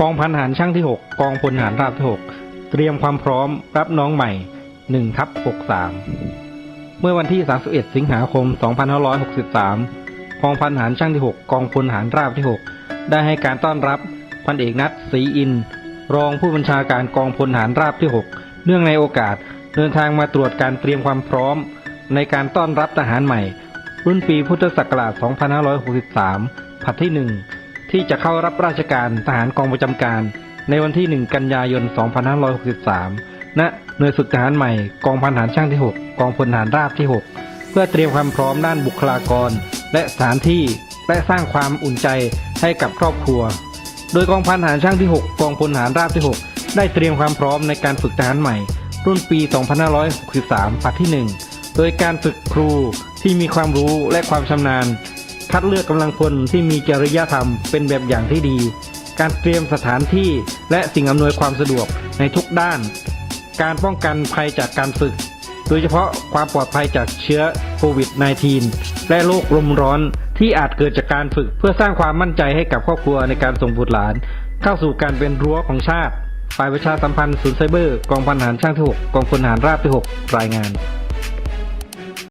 กองพันทหารช่างที่ 6 กองพลทหารราบที่ 6 เตรียมความพร้อมรับน้องใหม่1ทับ63 เมื่อวันที่ 31 สิงหาคม 2563 กองพันทหารช่างที่ 6 กองพลทหารราบที่ 6 ได้ให้การต้อนรับพันเอกนัทศรีอิน รองผู้บัญชาการกองพลทหารราบที่ 6 เนื่องในโอกาสเดินทางมาตรวจการเตรียมความพร้อม ในการต้อนรับทหารใหม่ รุ่นปีพุทธศักราช 2563 ผัดที่ 1 ที่จะเข้ารับราชการทหารกองประจำการ ในวันที่ 1 กันยายน 2563 ณ หน่วยฝึกทหารใหม่ กองพันทหารช่างที่ 6 กองพลทหารราบที่ 6 เพื่อเตรียมความพร้อมด้านบุคลากร และสถานที่ และสร้างความอุ่นใจให้กับครอบครัว โดยกองพันทหารช่างที่ 6 กองพลทหารราบที่ 6 ได้เตรียมความพร้อมในการฝึกทหารใหม่ รุ่นปี 2563ผัดที่ 1 โดยการฝึกครูที่มีความรู้และความชำนาญ คัดเลือกกำลังพลที่มีจริยธรรมเป็นแบบอย่างที่ดี การเตรียมสถานที่และสิ่งอำนวยความสะดวกในทุกด้าน การป้องกันภัยจากการฝึก โดยเฉพาะความปลอดภัยจากเชื้อโควิด -19 และโรคลมร้อนที่อาจเกิดจากการฝึกเพื่อสร้างความมั่นใจให้กับครอบครัวในการส่งบุตรหลาน เข้าสู่การเป็นรั้วของชาติ ฝ่ายประชาสัมพันธ์ศูนย์ไซเบอร์ กองพันหารช่างที่ 6 กองพลหารราบที่ 6 รายงาน